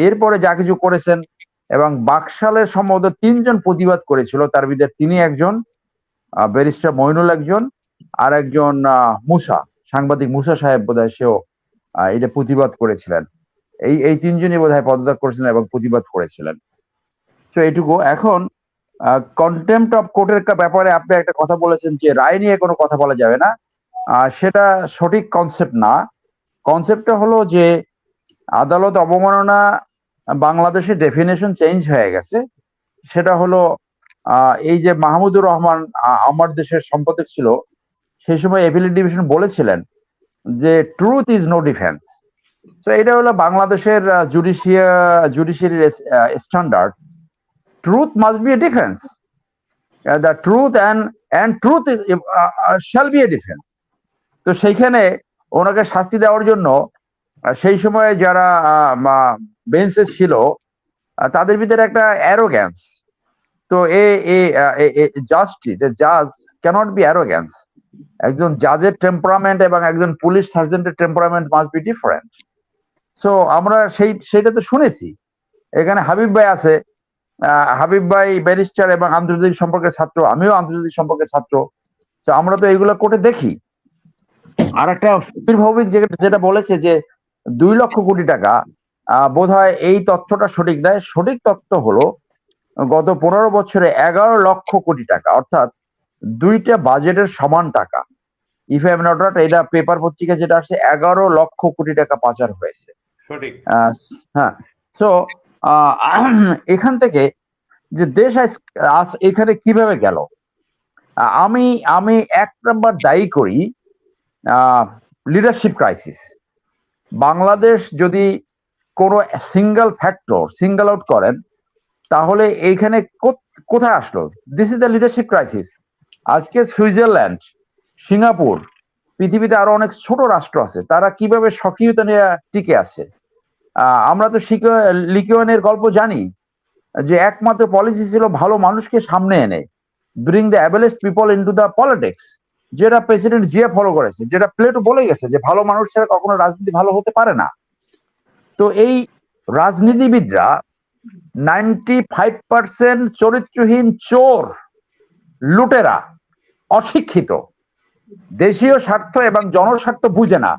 এরপরে যা কিছু করেছেন এবং বাকশালের সম্ভবত তিনজন প্রতিবাদ করেছিল তার ভিতরে তিনি একজন ব্যারিস্টার মইনুল একজন আর একজন মুসা সাংবাদিক মুসা সাহেব বোধহয় সেও আহ, এটা প্রতিবাদ করেছিলেন। এই এই তিনজনই বোধহয় পদত্যাগ করেছিলেন এবং প্রতিবাদ করেছিলেন। তো এটুকু এখন কন্টেম্পট অফ কোর্টের ব্যাপারে আপনি একটা কথা বলেছেন যে রায় নিয়ে কোনো কথা বলা যাবে না। সেটা সঠিক কনসেপ্ট না। কনসেপ্টটা হলো যে আদালত অবমাননা বাংলাদেশের ডেফিনেশন চেঞ্জ হয়ে গেছে। সেটা হলো এই যে মাহমুদুর রহমান আমার দেশের সম্পাদক ছিল সেই সময় এপিলেট ডিভিশন বলেছিলেন যে ট্রুথ ইজ নো ডিফেন্স তো এটা হলো বাংলাদেশের জুডিশিয়া জুডিশিয়ারির standard truth must be a defence the truth and and truth shall be a defence তো সেইখানে ওনাকে শাস্তি দেওয়ার জন্য সেই সময়ে যারা বেঞ্চে ছিল তাদের ভিতরে একটা অ্যারোগ্যান্স তো এ জাস্টিস জাজ ক্যানট বি অ্যারোগ্যান্স একজন জাজের টেম্পারামেন্ট এবং একজন police সার্জেন্টের temperament must be different so আমরা সেই, সেটা তো শুনেছি। এখানে হাবিব ভাই আছে। হাবিব ভাই ব্যারিস্টার এবং আন্তর্জাতিক সম্পর্কের ছাত্র। আমিও আন্তর্জাতিক সম্পর্কের ছাত্র। তো আমরা তো এইগুলো কোর্টে দেখি। আর একটা সুবীর ভৌমিক যেটা বলেছে যে দুই লক্ষ কোটি টাকা বোধ হয় এই তথ্যটা সঠিক দেয় সঠিক তথ্য হলো গত পনেরো বছরে এগারো লক্ষ কোটি টাকা অর্থাৎ দুইটা বাজেটের সমান টাকা। ইফ এম নট এটা পেপার পত্রিকা যেটা আসছে এগারো লক্ষ কোটি টাকা পাচার হয়েছে। সঠিক। আহ, হ্যাঁ। সো এখান থেকে যে দেশ এখানে কীভাবে গেল? আমি আমি এক নম্বর দায়ী করি লিডারশিপ ক্রাইসিস বাংলাদেশ যদি কোনো সিঙ্গেল ফ্যাক্টর সিঙ্গেল আউট করেন, তাহলে এইখানে কোথায় আসলো? This is the leadership crisis আজকে সুইজারল্যান্ড, সিঙ্গাপুর, পৃথিবীতে আরও অনেক ছোট রাষ্ট্র আছে, তারা কীভাবে সক্রিয়তা নিয়ে টিকে আছে? আমরা তো লিকিওনের গল্প জানি, যে একমাত্র পলিসি ছিল ভালো মানুষকে সামনে এনে bring the ablest people into the politics যেটা প্রেসিডেন্ট জিয়া ফলো করেছে, যেটা প্লেটো বলে গেছে যে ভালো মানুষ ছাড়া কখনো রাজনীতি ভালো হতে পারে না। তো এই রাজনীতিবিদরা নাইনটি ফাইভ পার্সেন্ট চরিত্রহীন চোর, লুটেরা, অশিক্ষিত, দেশীয় স্বার্থ এবং জনস্বার্থ বুঝে না,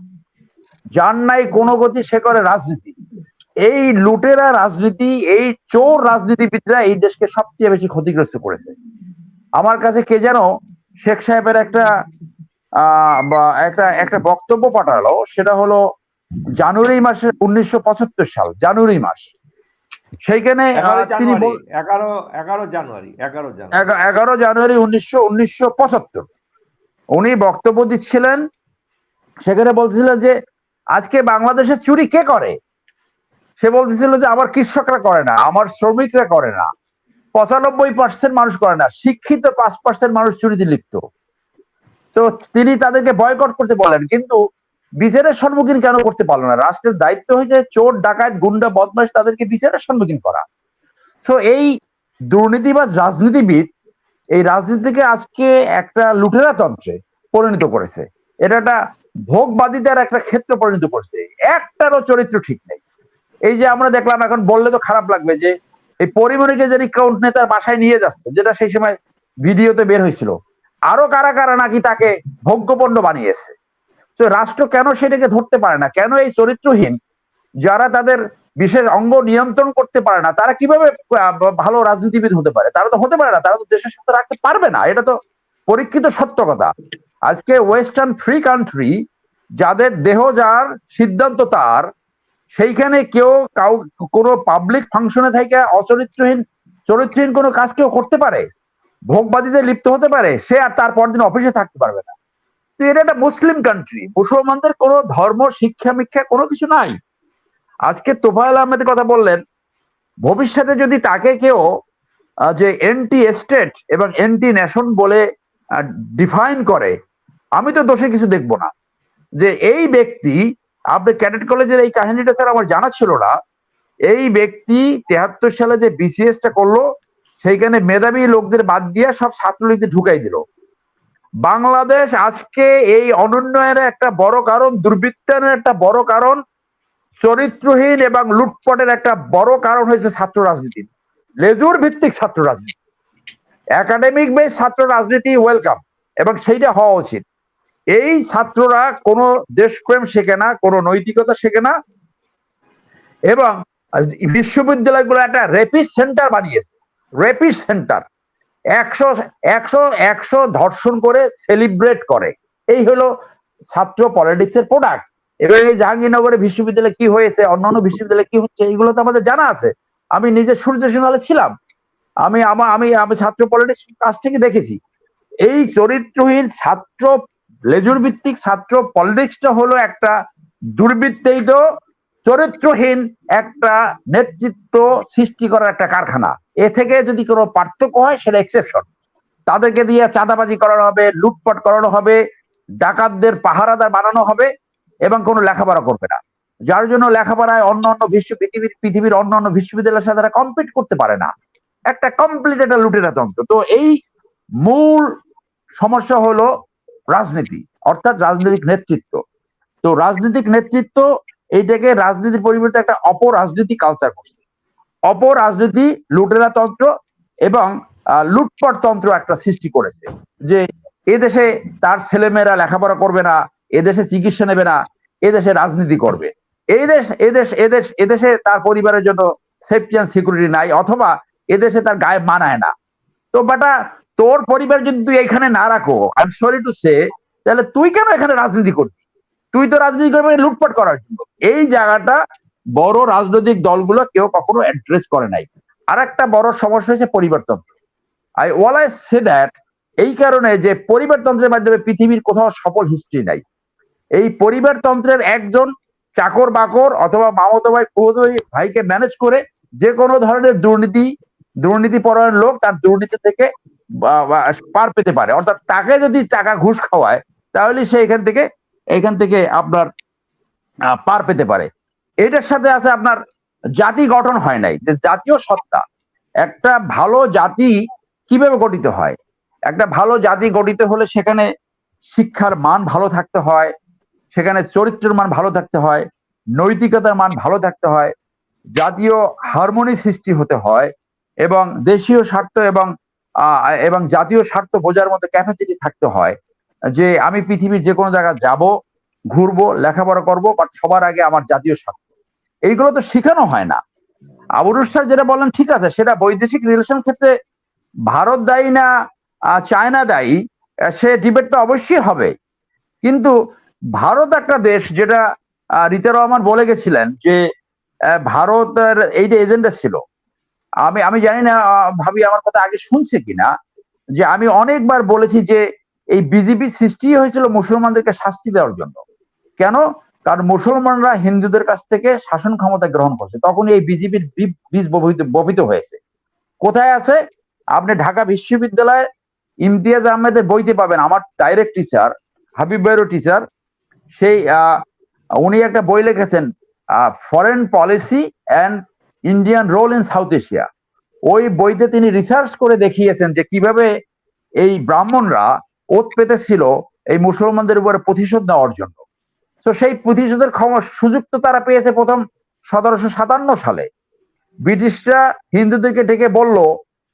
যার নাই কোনো গতি সে করে রাজনীতি। এই লুটেরা রাজনীতি, এই চোর রাজনীতিবিদরা এই দেশকে সবচেয়ে বেশি ক্ষতিগ্রস্ত করেছে। আমার কাছে কে যেন শেখ সাহেবের একটা আহ, একটা একটা বক্তব্য পাঠালো সেটা হলো জানুয়ারি মাসের উনিশশো পঁচাত্তর সাল জানুয়ারি মাস। সেইখানে এগারো তিনি জানুয়ারি এগারো এগারো জানুয়ারি এগারো জানুয়ারি। এগারো জানুয়ারি উনিশশো উনিশশো পঁচাত্তর। উনি বক্তব্য দিচ্ছিলেন সেখানে বলছিলেন যে আজকে বাংলাদেশে চুরি কে করে? সে বলতেছিল যে আমার কৃষকরা করে না আমার শ্রমিকরা করে না। পঁচানব্বই পার্সেন্ট মানুষ করে না, শিক্ষিত পাঁচ পার্সেন্ট মানুষ চুরিতে লিপ্ত। তো তিনি তাদেরকে বয়কট করতে বলেন, কিন্তু বিচারের সম্মুখীন কেন করতে পারল না? রাষ্ট্রের দায়িত্ব হয়েছে চোর, ডাকাত, গুন্ডা, বদমাশ তাদেরকে বিচারের সম্মুখীন করা। তো এই দুর্নীতিবাজ রাজনীতিবিদ, এই রাজনীতিকে আজকে একটা লুটেরা তন্ত্রে পরিণত করেছে। এটা একটা ভোগবাদিতার একটা ক্ষেত্র পরিণত করছে। একটারও চরিত্র ঠিক নেই। এই যে আমরা দেখলাম, এখন বললে তো খারাপ লাগবে যে এই পরিমণিকে যে কাউন্ট নেতার বাসায় নিয়ে যাচ্ছে, যেটা সেই সময় ভিডিওতে বের হয়েছিল, আরও কারা কারা নাকি তাকে ভোগ্যপণ্য বানিয়েছে? তো রাষ্ট্র কেন সেটাকে ধরতে পারে না? কেন এই চরিত্রহীন, যারা তাদের বিশেষ অঙ্গ নিয়ন্ত্রণ করতে পারে না, তারা কীভাবে ভালো রাজনীতিবিদ হতে পারে? তারা তো হতে পারে না, তারা তো দেশের সাথে রাখতে পারবে না, এটা তো পরীক্ষিত সত্য কথা। আজকে ওয়েস্টার্ন ফ্রি কান্ট্রি যাদের দেহ যার, সিদ্ধান্ত তার সেইখানে কেউ কাউ, কোনো পাবলিক ফাংশনে থেকে অচরিত্রহীন, চরিত্রহীন কোনো কাজ কেউ করতে পারে? ভোগবাদীতে লিপ্ত হতে পারে? সে আর তার পরদিন অফিসে থাকতে পারবে না। তো এটা একটা মুসলিম কান্ট্রি মুসলমানদের কোনো ধর্ম, শিক্ষা মিক্ষা কোনো কিছু নাই। আজকে তোফায়েল আহমেদের কথা বললেন, ভবিষ্যতে যদি তাকে কেউ যে এন্টি এস্টেট এবং এন্টি নেশন বলে ডিফাইন করে, আমি তো দোষে কিছু দেখব না। যে এই ব্যক্তি আপনি ক্যাডেট কলেজের এই কাহিনীটা স্যার আমার জানা ছিল না। এই ব্যক্তি তেহাত্তর সালে যে বিসিএস টা করল, সেইখানে মেধাবী লোকদের বাদ দিয়ে সব ছাত্রলীগদের ঢুকাই দিল। বাংলাদেশ আজকে এই অনুন্নয়নের একটা বড় কারণ, দুর্বৃত্তায়নের একটা বড় কারণ, চরিত্রহীন এবং লুটপটের একটা বড় কারণ হয়েছে ছাত্র রাজনীতি। লেজুর ভিত্তিক ছাত্র রাজনীতি। একাডেমিক বেস ছাত্র রাজনীতি ওয়েলকাম এবং সেইটা হওয়া উচিত। এই ছাত্ররা কোনো দেশপ্রেম শেখে না, কোনো নৈতিকতা শেখে না। এবং বিশ্ববিদ্যালয়গুলো একটা রেপিস সেন্টার বানিয়েছে। রেপিস সেন্টার। একশো একশো একশো ধর্ষণ করে সেলিব্রেট করে। এই হলো ছাত্র পলিটিক্স এর প্রোডাক্ট। এবং এই জাহাঙ্গীরনগরে বিশ্ববিদ্যালয়ে কি হয়েছে, অন্যান্য বিশ্ববিদ্যালয়ে কি হচ্ছে, এগুলো তো আমাদের জানা আছে। আমি নিজে সূর্য সিনহালে ছিলাম। আমি আমি আমি ছাত্র পলিটিক্স কাছ থেকে দেখেছি। এই চরিত্রহীন ছাত্র লেজুর ভিত্তিক ছাত্র পলিটিক্সটা হলো একটা দুর্বৃত্তায়িত, চরিত্রহীন একটা নেতৃত্ব সৃষ্টি করার একটা কারখানা। এ থেকে যদি কোনো পার্থক্য হয়, সেটা এক্সেপশন তাদেরকে দিয়ে চাঁদাবাজি করানো হবে, লুটপাট করানো হবে, ডাকাতদের পাহারাদার বানানো হবে এবং কোনো লেখাপড়া করবে না। যার জন্য লেখাপড়ায় অন্য অন্য বিশ্ব পৃথিবীর পৃথিবীর অন্য অন্য বিশ্ববিদ্যালয়ের সাথে তারা কম্পিট করতে পারে না। একটা কমপ্লিট একটা লুটেরা তন্ত্র তো এই মূল সমস্যা হলো রাজনীতি, অর্থাৎ রাজনৈতিক নেতৃত্ব। তো রাজনৈতিক নেতৃত্ব এইটাকে রাজনীতির পরিবর্তে একটা অপরাজনীতি কালচার করছে। অপরাজনীতি লুটেরা তন্ত্র এবং লুটপাট তন্ত্র একটা সৃষ্টি করেছে। যে এদেশে তার ছেলেমেয়েরা লেখাপড়া করবে না, এদেশে চিকিৎসা নেবে না, এদেশে রাজনীতি করবে। এই দেশ এদেশ এদেশ এদেশে তার পরিবারের জন্য সেফটি অ্যান্ড সিকিউরিটি নাই, অথবা এদেশে তার গায়ে মানায় না। তো বেটা তোর পরিবার যদি তুই এখানে না রাখো I am sorry to say তাহলে তুই কেন এখানে রাজনীতি করবি? তুই তো রাজনীতি করবি লুটপাট করার জন্য। এই জায়গাটা বড় রাজনৈতিক দলগুলো কেউ কখনো অ্যাড্রেস করে নাই। আর একটা বড় সমস্যা হয়েছে পরিবারতন্ত্র। I will I say that এই কারণে যে পরিবারতন্ত্রের মাধ্যমে পৃথিবীর কোথাও সফল হিস্ট্রি নাই। এই পরিবারতন্ত্রের একজন চাকর বাকর অথবা মামতো ভাই ভাইকে ম্যানেজ করে যে কোনো ধরনের দুর্নীতি দুর্নীতি পরায়ণ লোক তার দুর্নীতি থেকে পার পেতে পারে। অর্থাৎ তাকে যদি টাকা ঘুষ খাওয়ায়, তাহলে সে এখান থেকে এখান থেকে আপনার পার পেতে পারে। এটার সাথে আছে আপনার জাতি গঠন হয় নাই। যে জাতীয় সত্তা, একটা ভালো জাতি কীভাবে গঠিত হয়? একটা ভালো জাতি গঠিত হলে সেখানে শিক্ষার মান ভালো থাকতে হয়, সেখানে চরিত্রের মান ভালো থাকতে হয়, নৈতিকতার মান ভালো থাকতে হয়, জাতীয় হারমোনি সৃষ্টি হতে হয় এবং দেশীয় স্বার্থ এবং এবং জাতীয় স্বার্থ বোঝার মতো ক্যাপাসিটি থাকতে হয়। যে আমি পৃথিবীর যে কোনো জায়গায় যাব, ঘুরবো, লেখাপড়া করব বাট সবার আগে আমার জাতীয় স্বার্থ। এইগুলো তো শেখানো হয় না। আবুরুস স্যার যেটা বললেন, ঠিক আছে, সেটা বৈদেশিক রিলেশন ক্ষেত্রে ভারত দায়ী না চায়না দায়ী সে ডিবেটটা অবশ্যই হবে। কিন্তু ভারত একটা দেশ যেটা রিতা রহমান বলে গেছিলেন যে ভারতের এইটা এজেন্ডা ছিল। আমি আমি জানি না ভাবি আমার কথা আগে শুনছে কিনা, যে আমি অনেকবার বলেছি যে এই বিজেপি সৃষ্টি হয়েছিল মুসলমানদেরকে শাস্তি দেওয়ার জন্য। কেন? কারণ মুসলমানরা হিন্দুদের কাছ থেকে শাসন ক্ষমতা গ্রহণ করছে। তখন এই বিজেপির বীজ বপিত হয়েছে। কোথায় আছে? আপনি ঢাকা বিশ্ববিদ্যালয়ের ইমতিয়াজ আহমেদের বইতে পাবেন। আমার ডাইরেক্ট টিচার হাবিব টিচার সেই উনি একটা বই লিখেছেন foreign policy and Indian role in South Asia ওই বইতে তিনি রিসার্চ করে দেখিয়েছেন যে কীভাবে এই ব্রাহ্মণরা ওত পেতেছিল এই মুসলমানদের উপরে প্রতিশোধ নেওয়ার জন্য। তো সেই প্রতিশোধের ক্ষমা সুযোগ তো তারা পেয়েছে প্রথম সতেরোশো সাতান্ন সালে। ব্রিটিশরা হিন্দুদেরকে ডেকে বলল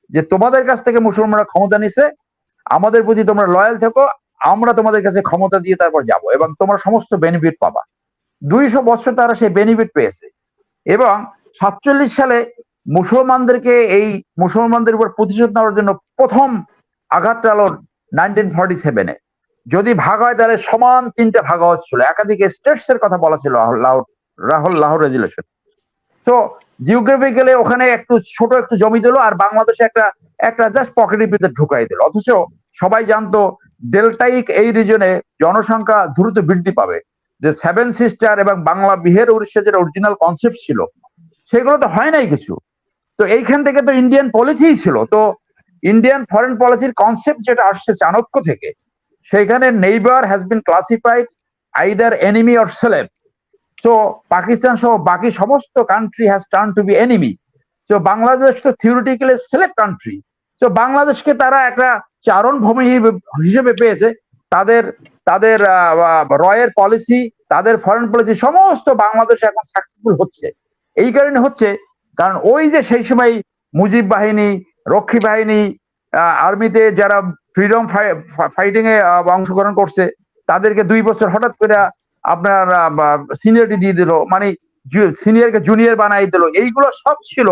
যে, তোমাদের কাছ থেকে মুসলমানরা ক্ষমতা নিছে, আমাদের প্রতি তোমরা লয়াল থেকো, আমরা তোমাদের কাছে ক্ষমতা দিয়ে তারপর যাব এবং তোমরা সমস্ত বেনিফিট পাবা। দুইশো বছর তারা সেই বেনিফিট পেয়েছে। এবং সাতচল্লিশ সালে মুসলমানদেরকে এই মুসলমানদের উপর প্রতিশোধ নেওয়ার জন্য প্রথম আঘাত আলো নাইনটিন ফর্টি সেভেনে যদি ভাগ হয়, তাহলে সমান তিনটা ভাগ হচ্ছিল একাধিক স্টেটস এর কথা বলা ছিল রাহুল লাহোর রেজুলেশন তো জিওগ্রাফিক্যালি ওখানে একটু ছোট একটু জমি দিল আর বাংলাদেশে একটা একটা জাস্ট পকেটের ভিতরে ঢুকাই দিল। অথচ সবাই জানতো ডেল্টাইক এই রিজনে জনসংখ্যা দ্রুত বৃদ্ধি পাবে। যে সেভেন সিস্টার এবং বাংলা বিহের উড়িষ্যা যেটা অরিজিনাল কনসেপ্ট ছিল। সেগুলো তো হয় নাই কিছু। তো এইখান থেকে তো ইন্ডিয়ান পলিসি ছিল। তো ইন্ডিয়ান ফরেন পলিসির কনসেপ্ট যেটা আসছে চাণক্য থেকে, সেখানে neighbour has been classified either enemy or slave so Pakistan সহ বাকি সমস্ত country has turn to be enemy so Bangladesh তো থিওরিটিক্যালি সেলেব কান্ট্রি সো বাংলাদেশকে তারা একটা চারণ ভূমি হিসেবে পেয়েছে। তাদের তাদের রয়ের পলিসি তাদের ফরেন পলিসি সমস্ত বাংলাদেশে এখন সাকসেসফুল হচ্ছে। এই কারণে হচ্ছে, কারণ ওই যে সেই সময় মুজিব বাহিনী, রক্ষী বাহিনী আর্মিতে যারা ফ্রিডম ফাইটিং এ অংশগ্রহণ করছে, তাদেরকে দুই বছর হঠাৎ করে আপনার সিনিয়রিটি দিয়ে দিল মানে সিনিয়রকে জুনিয়র বানাই দিল। এইগুলো সব ছিল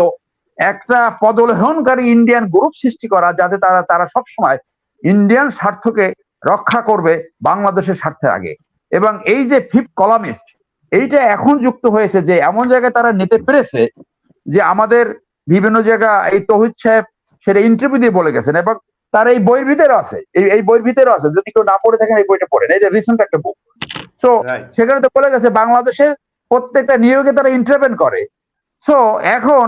একটা পদলেহনকারী ইন্ডিয়ান গ্রুপ সৃষ্টি করা, যাতে তারা তারা সব সময় ইন্ডিয়ান স্বার্থকে রক্ষা করবে বাংলাদেশের স্বার্থে আগে। এবং এই যে ফিফ কলামিস্ট এইটা এখন যুক্ত হয়েছে যে এমন জায়গায় তারা নিতে পেরেছে যে আমাদের বিভিন্ন জায়গা এই তহিদ সাহেব সেটা ইন্টারভিউ দিয়ে বলে গেছেন এবং তার এই বইয়ের ভিতরে আছে এই এই বইয়ের ভিতরে আছে। যদি কেউ না পড়ে থাকেন এই বইটা পড়েন এটা রিসেন্ট একটা বুক সো সেখানে তো বলে গেছে বাংলাদেশের প্রত্যেকটা নিয়োগে তারা ইন্টারভেন করে। সো এখন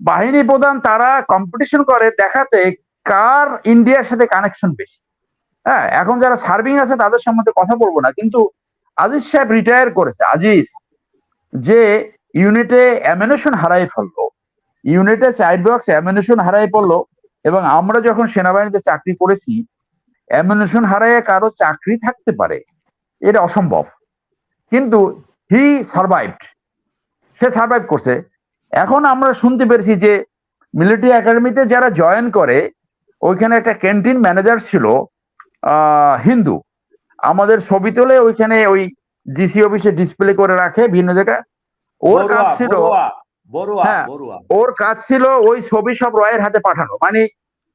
বাহিনী প্রধান তারা কম্পিটিশন করে দেখাতে কার ইন্ডিয়ার সাথে কানেকশন বেশি। হ্যাঁ এখন যারা সার্ভিং আছে তাদের সম্বন্ধে কথা বলব না কিন্তু আজিজ সাহেব রিটায়ার করেছে। আজিজ, যে ইউনিটে অ্যামিনেশন হারাই ফেলল ইউনিটে চাইল্ড বক্স অ্যামিনেশন হারাই পড়ল, এবং আমরা যখন সেনাবাহিনীতে চাকরি করেছি অ্যামিনেশন হারাইয়ে কারও চাকরি থাকতে পারে, এটা অসম্ভব। কিন্তু হি সার্ভাইভড সে সার্ভাইভ করছে। এখন আমরা শুনতে পেরেছি যে মিলিটারি একাডেমিতে যারা জয়েন করে, ওইখানে একটা ক্যান্টিন ম্যানেজার ছিল হিন্দু। আমাদের ছবি তুলে ওইখানে ওই জিসি অফিসে ডিসপ্লে করে রাখে ভিন্ন জায়গায়। ওর কাজ ছিল হ্যাঁ। ওর কাজ ছিল ওই ছবি সব রয়ের হাতে পাঠানো। মানে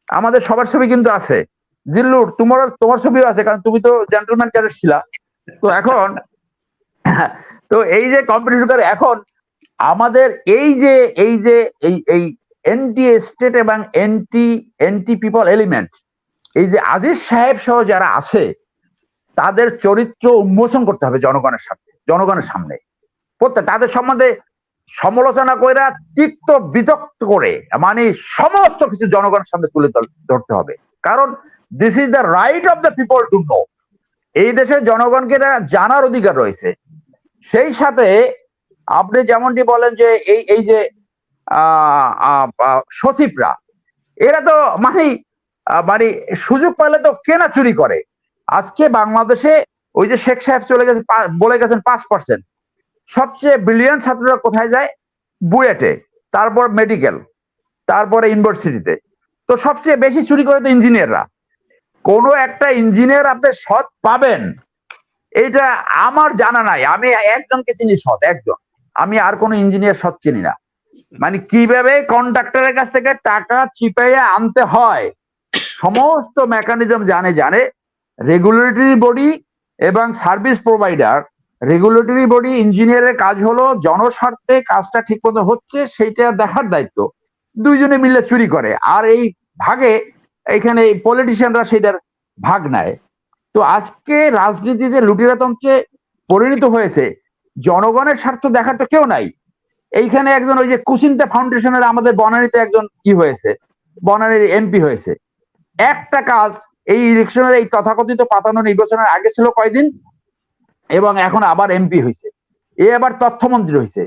আমাদের সবার ছবি কিন্তু আছে। জিল্লুর তোমার তোমার ছবিও আছে কারণ তুমি তো জেন্টলম্যান ক্যারেট ছিলা। তো এখন তো এই যে কম্পিটিশন করে এখন আমাদের এই যে এই যে এই এই এনটি স্টেট এবং এনটি এনটি পিপল এলিমেন্ট এই যে আজিজ সাহেব সহ যারা আছে তাদের চরিত্র উন্মোচন করতে হবে জনগণের সাথে জনগণের সামনে। প্রত্যেক তাদের সম্বন্ধে সমালোচনা কইরা তিক্ত বিতক্ত করে মানে সমস্ত কিছু জনগণের সামনে তুলে ধরতে হবে। কারণ this is the right of the people to know এই দেশের জনগণকে জানার অধিকার রয়েছে। সেই সাথে আপনি যেমনটি বলেন যে এই এই যে সচিবরা, এরা তো মানে মানে সুযোগ পেলে তো কেনা চুরি করে। আজকে বাংলাদেশে ওই যে শেখ সাহেব চলে গেছে বলে গেছেন পাঁচ পার্সেন্ট সবচেয়ে ব্রিলিয়ান ছাত্ররা কোথায় যায়? বুয়েটে, তারপর মেডিকেল তারপরে ইউনিভার্সিটিতে তো সবচেয়ে বেশি চুরি করে তো ইঞ্জিনিয়াররা কোনো একটা ইঞ্জিনিয়ার আপনি সৎ পাবেন। এটা আমার জানা নাই। আমি একজনকে চিনি সৎ, একজন। আমি আর কোনো ইঞ্জিনিয়ার সৎ চিনি না। মানে কীভাবে কন্ট্রাক্টরের কাছ থেকে টাকা চিপাইয়া আনতে হয়? সমস্ত মেকানিজম জানে জানে। রেগুলেটরি বডি এবং সার্ভিস প্রোভাইডার রেগুলেটরি বডি ইঞ্জিনিয়ারের কাজ হলো জনস্বার্থে কাজটা ঠিক মতো হচ্ছে, সেইটা দেখার দায়িত্ব। দুইজনে মিলে চুরি করে। আর এই ভাগে এখানে পলিটিশিয়ানরা সেটার ভাগ নেয়। তো আজকে রাজনীতি যে লুটিরাতন্ত্রে পরিণত হয়েছে, জনগণের স্বার্থ দেখার তো কেউ নাই। এইখানে একজন ওই যে কুচিন্তা ফাউন্ডেশনের আমাদের বনানীতে একজন কি হয়েছে, বনানীর এমপি হয়েছে। একটা কাজ এই ইলেকশনের এই তথাকথিত পাতানো নির্বাচনের আগে ছিল কয়দিন? এবং এখন আবার এমপি হয়েছে এ আবার তথ্যমন্ত্রী হয়েছে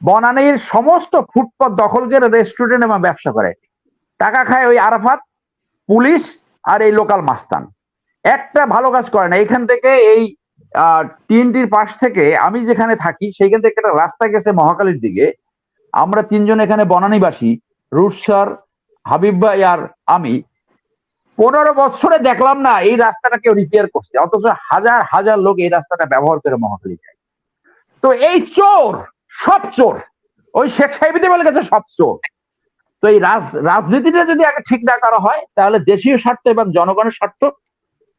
বনানীর সমস্ত ফুটপাত দখল করে রেস্টুরেন্ট এবং ব্যবসা করে। টাকা খায় ওই আরাফাত, পুলিশ আর এই লোকাল মাস্তান। একটা ভালো কাজ করে না। এখান থেকে এই টিএনটির পাশ থেকে আমি যেখানে থাকি, সেইখান থেকে একটা রাস্তা গেছে মহাকালীর দিকে। আমরা তিনজন এখানে বনানীবাসী রুশার হাবিব ভাই আর আমি। পনেরো বছরে দেখলাম না এই রাস্তাটা কেউ রিপেয়ার করছে, অথচ হাজার হাজার লোক এই রাস্তাটা ব্যবহার করে মহাকালী যায়। তো এই চোর, সব চোর, ওই শেখ সাহেবদের বলে গেছে সব চোর। তো এই রাজ- রাজনীতিটা যদি আগে ঠিক না করা হয়, তাহলে দেশীয় স্বার্থ এবং জনগণের স্বার্থ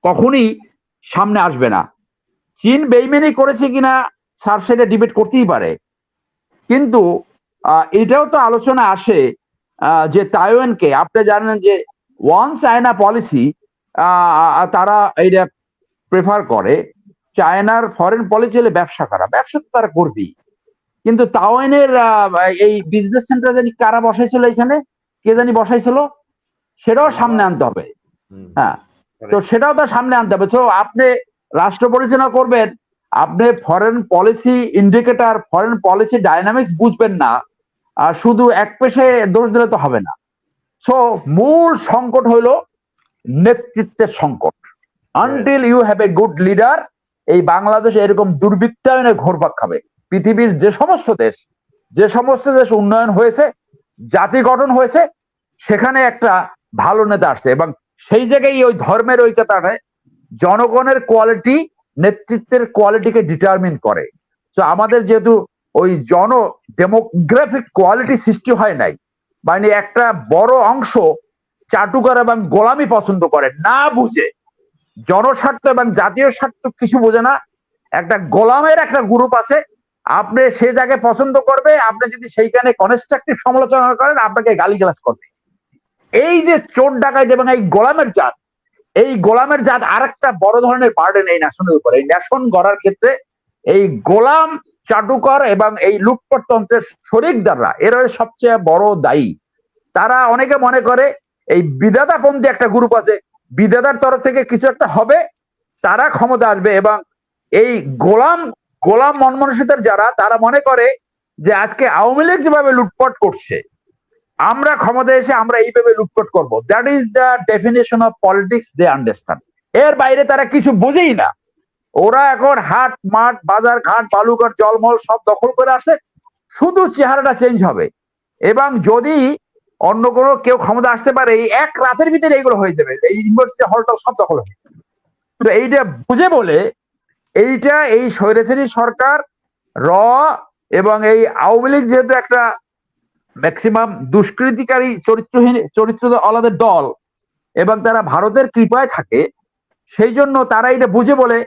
কখনই সামনে আসবে না। চীন বেইমেনি করেছে কিনা স্যার সেটা ডিবেট করতেই পারে। কিন্তু এটাও তো আলোচনা আসে যে তাইওয়ানকে, আপনি জানেন যে ওয়ান চায়না পলিসি তারা এইটা প্রেফার করে। চায়নার ফরেন পলিসি হলে ব্যবসা করা। ব্যবসা তো তারা করবেই। কিন্তু তাওয়ানের এই বিজনেস সেন্টার জানি কারা বসাইছিল এখানে কে জানি বসাইছিল? সেটাও সামনে আনতে হবে। হ্যাঁ। তো সেটাও তো সামনে আনতে হবে। তো আপনি রাষ্ট্র পরিচালনা করবেন আপনি foreign policy indicator foreign policy dynamics বুঝবেন না। আর শুধু এক পেশে দোষ দিলে তো হবে না। সো মূল সংকট হইল নেতৃত্বের সংকট। Until you have a good leader এই বাংলাদেশ এরকম দুর্বৃত্তায়নে ঘোরপাক খাবে। পৃথিবীর যে সমস্ত দেশ, যে সমস্ত দেশ উন্নয়ন হয়েছে, জাতি গঠন হয়েছে, সেখানে একটা ভালো নেতা আসছে এবং সেই জায়গায় ওই ধর্মের ঐক্যতাটা জনগণের কোয়ালিটি নেতৃত্বের কোয়ালিটিকে ডিটারমিন করে। তো আমাদের যেহেতু ওই জন ডেমোগ্রাফিক কোয়ালিটি সৃষ্টি হয় নাই মানে একটা বড় অংশ চাটুকার এবং গোলামি পছন্দ করে, না বুঝে। জনস্বার্থ এবং জাতীয় স্বার্থ কিছু বোঝে না। একটা গোলামের একটা গ্রুপ আছে, আপনি সে জায়গায় পছন্দ করবে, আপনি যদি সেইখানে কনস্ট্রাকটিভ সমালোচনা করেন, আপনাকে গালিগালাজ করবে। এই যে চোর ডাকাইত এবং এই গোলামের জাত, এই গোলামের জাত আর একটা বড় ধরনের বার্ডেন এই ন্যাশনের উপর। এই ন্যাশন গড়ার ক্ষেত্রে এই গোলাম চাটুকর এবং এই লুটপাট তন্ত্রের শরিকদাররা এরা সবচেয়ে বড় দায়ী। তারা অনেকে মনে করে এই বিদাতাপন্থী একটা গ্রুপ আছে বিদাতার তরফ থেকে কিছু একটা হবে, তারা ক্ষমতা আসবে এবং এই গোলাম গোলাম মনমনসিতার যারা, তারা মনে করে যে আজকে আওয়ামী লীগ যেভাবে লুটপট করছে, আমরা ক্ষমতা এসে আমরা এইভাবে লুটপট করব। That is the definition of politics they understand এর বাইরে তারা কিছু বোঝেই না। ওরা এখন হাট, মাঠ, বাজার, ঘাট, বালুঘাট, জলমল সব দখল করে আসে শুধু চেহারাটা চেঞ্জ হবে। এবং যদি অন্য কোনো কেউ ক্ষমতা আসতে পারে, এই এক রাতের ভিতরে এইগুলো হয়ে যাবে। এই ইউনিভার্সিটি হলটা সব দখল হয়ে যাবে। তো এইটা বুঝে বলে এইটা এই স্বৈরাচারী সরকার, র এবং এই আওয়ামী লীগ যেহেতু একটা ম্যাক্সিমাম দুষ্কৃতিকারী চরিত্রহীন চরিত্র আলাদা দল এবং তারা ভারতের কৃপায় থাকে, সেই জন্য তারা এটা বুঝে বলে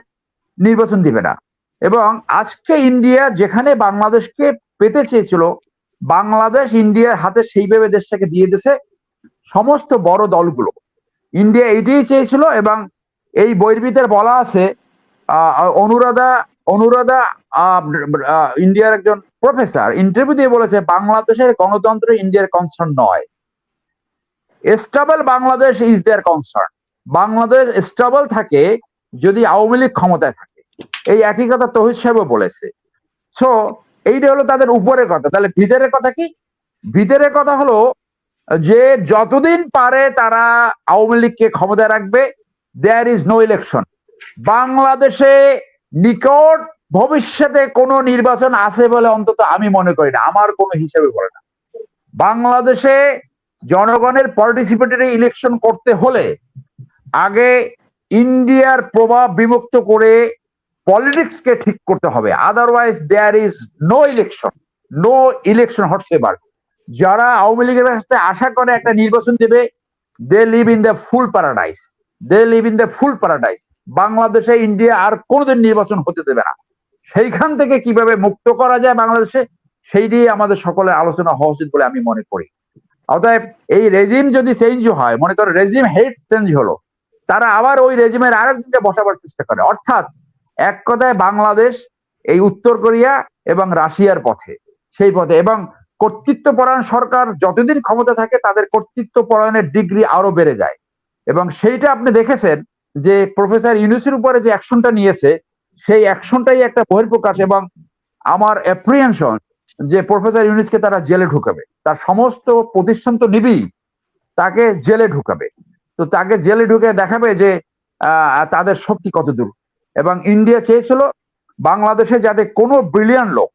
নির্বাচন দিবে না। এবং আজকে ইন্ডিয়া যেখানে বাংলাদেশকে পেতে চেয়েছিল, বাংলাদেশ ইন্ডিয়ার হাতে সেইভাবে দেশটাকে দিয়ে দিয়েছে সমস্ত বড় দলগুলো। ইন্ডিয়া এইটাই চেয়েছিল এবং এই বইয়ের বলা আছে অনুরাধা অনুরাধা ইন্ডিয়ার একজন প্রফেসর ইন্টারভিউ দিয়ে বলেছে, বাংলাদেশের গণতন্ত্র ইন্ডিয়ার কনসার্ন নয়। Stable Bangladesh is their concern Bangladesh stable থাকে যদি আওয়ামী লীগ ক্ষমতায় থাকে। এই একই কথা তহিদ সাহেবও বলেছে। সো এইটা হলো তাদের উপরের কথা। তাহলে ভিতরের কথা কি? ভিতরের কথা হলো যে যতদিন পারে তারা আওয়ামী লীগকে ক্ষমতায় রাখবে দেয়ার ইজ নো ইলেকশন বাংলাদেশে নিকট ভবিষ্যতে কোনো নির্বাচন আছে বলে অন্তত আমি মনে করি না। আমার কোনো হিসাবে বলে না। বাংলাদেশে জনগণের পার্টিসিপেটরি ইলেকশন করতে হলে আগে ইন্ডিয়ার প্রভাব বিমুক্ত করে পলিটিক্সকে ঠিক করতে হবে। Otherwise there is no election no election হটস এবার যারা আওয়ামী লীগের কাছ আশা করে একটা নির্বাচন দেবে they live in the fool paradise they live in the fool paradise বাংলাদেশে ইন্ডিয়া আর কোনোদিন নির্বাচন হতে দেবে না। সেইখান থেকে কীভাবে মুক্ত করা যায় বাংলাদেশে, সেই নিয়ে আমাদের সকলের আলোচনা হওয়া উচিত বলে আমি মনে করি। অতএব এই রেজিম যদি চেঞ্জ হয়, মনে করো রেজিম হেড চেঞ্জ হলো তারা আবার ওই রেজিমের আরেকদিনটা বসাবার চেষ্টা করে। অর্থাৎ এক কথায় বাংলাদেশ এই উত্তর কোরিয়া এবং রাশিয়ার পথে, সেই পথে। এবং কর্তৃত্ব পরায়ণ সরকার যতদিন ক্ষমতা থাকে, তাদের কর্তৃত্ব পরায়ণের ডিগ্রি আরও বেড়ে যায়। এবং সেইটা আপনি দেখেছেন যে প্রফেসর ইউনুসের উপরে যে অ্যাকশনটা নিয়েছে, সেই অ্যাকশনটাই একটা বহির্প্রকাশ এবং আমার অ্যাপ্রিহেনশন যে প্রফেসর ইউনুসকে তারা জেলে ঢুকাবে। তার সমস্ত প্রতিষ্ঠান তো নিবেই তাকে জেলে ঢুকাবে। তো তাকে জেলে ঢুকে দেখাবে যে তাদের শক্তি কত দূর। এবং ইন্ডিয়া চেয়েছিল বাংলাদেশে যাতে কোনো ব্রিলিয়ান লোক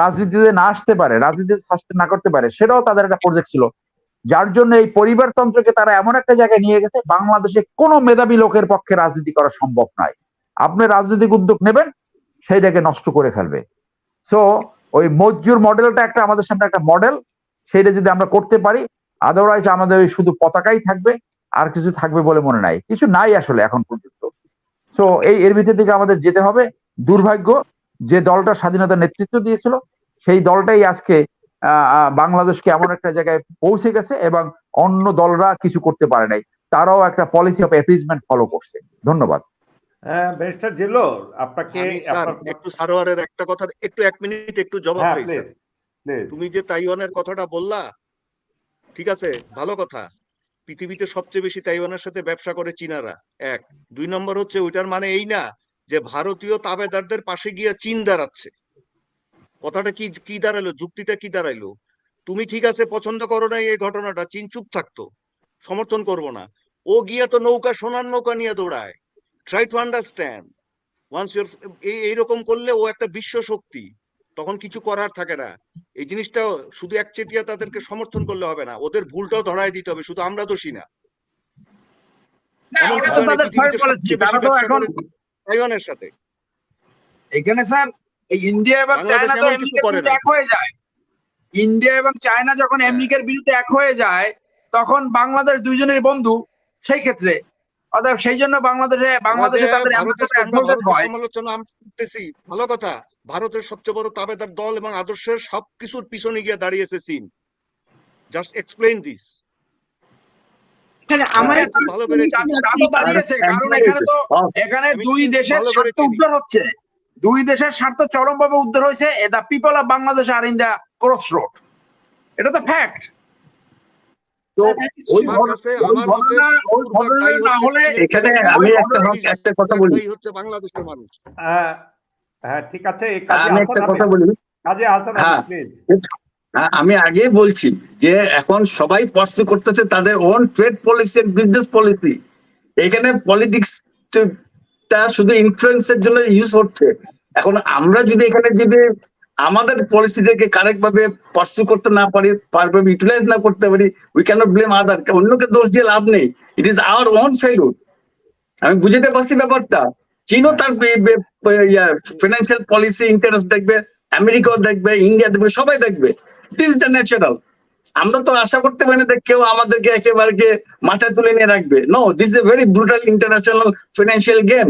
রাজনীতিতে না আসতে পারে, রাজনীতিতে সাস্টেন না করতে পারে, সেটাও তাদের একটা প্রজেক্ট ছিল। যার জন্য এই পরিবারতন্ত্রকে তারা এমন একটা জায়গায় নিয়ে গেছে, বাংলাদেশে কোনো মেধাবী লোকের পক্ষে রাজনীতি করা সম্ভব নয়। আপনি রাজনৈতিক উদ্যোগ নেবেন, সেইটাকে নষ্ট করে ফেলবে। সো ওই মজ্জুর মডেলটা একটা আমাদের সামনে একটা মডেল সেটা যদি আমরা করতে পারি আদারওয়াইজ আমাদের ওই শুধু পতাকাই থাকবে। আর কিছু থাকবে বলে মনে নাই। কিছু নাই আসলে এখন পর্যন্ত। সো এই এর ভিতর থেকে আমাদের যেতে হবে। দুর্ভাগ্য যে দলটা স্বাধীনতার নেতৃত্ব দিয়েছিল সেই দলটাই আজকে বাংলাদেশকে এমন একটা জায়গায় পৌঁছে গেছে এবং অন্য দলরা কিছু করতে পারে নাই। তারাও একটা পলিসি অফ অ্যাপিজমেন্ট ফলো করছে। ধন্যবাদ। হ্যাঁ ব্যারিস্টার আপনাকে একটু সারোয়ারের একটা কথা একটু এক মিনিট একটু জবাব হ্যাঁ তুমি যে তাইওয়ানের কথাটা বললা ঠিক আছে ভালো কথা। পৃথিবীতে সবচেয়ে বেশি তাইওয়ানের সাথে ব্যবসা করে চীনারা। এক। দুই নম্বর হচ্ছে ওইটার মানে এই না যে ভারতীয় তাবেদারদের পাশে গিয়ে চীন দাঁড়াচ্ছে। কথাটা কি কি দাঁড়াল? যুক্তিটা কি দাঁড়াইলো তুমি ঠিক আছে, পছন্দ করো না এই ঘটনাটা, চীন চুপ থাকতো। সমর্থন করব না। ও গিয়া তো নৌকা, সোনার নৌকা নিয়ে দৌড়ায়। Try to understand once your এইরকম করলে ও একটা বিশ্ব শক্তি। তখন কিছু করার থাকে না। এই জিনিসটা শুধু একচেটিয়া তাদেরকে সমর্থন করলে হবে না। ওদের ভুলটাও ধরায় দিতে হবে শুধু আমরা দোষী না। তাইওয়ানের সাথে। এখানে স্যার এই ইন্ডিয়া এবং চায়না তো আমেরিকার। এক হয়ে যায়। ইন্ডিয়া এবং চায়না যখন হ্যাঁ। আমেরিকার বিরুদ্ধে এক হয়ে যায় তখন বাংলাদেশ দুইজনের বন্ধু সেই ক্ষেত্রে। অতএব সেই জন্য বাংলাদেশে বাংলাদেশে তাদের হয়। সমালোচনা আমরা করতেছি ভালো কথা। ভারতের সবচেয়ে বড় তাবেদার দল এবং আদর্শের সবকিছুর পিছনে গিয়ে দাঁড়িয়েছে চীন। জাস্ট এক্সপ্লেইন দিস এখানে দুই দেশের স্বার্থ উদ্ধার হচ্ছে। দুই দেশের স্বার্থ চরমভাবে উদ্ধার হয়েছে the people of Bangladesh are in the cross road এটা তো ফ্যাক্ট তো ওই আমার ঘটনা- কাছে ওই আমার মতে ঘটনা ওই বেশিরভাগ ঘটনা দায়ী না হলে এখানে আমি একটা একটা কথা বলি। হচ্ছে বাংলাদেশের মানুষ। হ্যাঁ ঠিক আছে আমি একটা কথা বলি। কাজে হ্যাঁ। প্লিজ হ্যাঁ, আমি আগে বলছি যে এখন সবাই পার্সু করতেছে তাদের own trade policy business policy এখানে পলিটিক্স টা শুধু ইনফ্লুয়েন্সের জন্য ইউজ হচ্ছে। এখন আমরা যদি এখানে যদি আমাদের পলিসিটাকে কারেক্ট ভাবে পার্সু করতে না পারি পারবে ইউটিলাইজ না করতে পারি উই ক্যানট ব্লেম আদার অন্যকে দোষ দিয়ে লাভ নেই। It is our own failure আমি বুঝতে পারছি ব্যাপারটা। চীনও তার ফিনান্সিয়াল পলিসি ইন্টারেস্ট দেখবে, আমেরিকাও দেখবে ইন্ডিয়া দেখবে, সবাই দেখবে। দিস দ্য ন্যাচারাল আমরা তো আশা করতে পারি না কেউ আমাদেরকে একেবারে মাথায় তুলে নিয়ে রাখবে। Know this a very brutal international financial game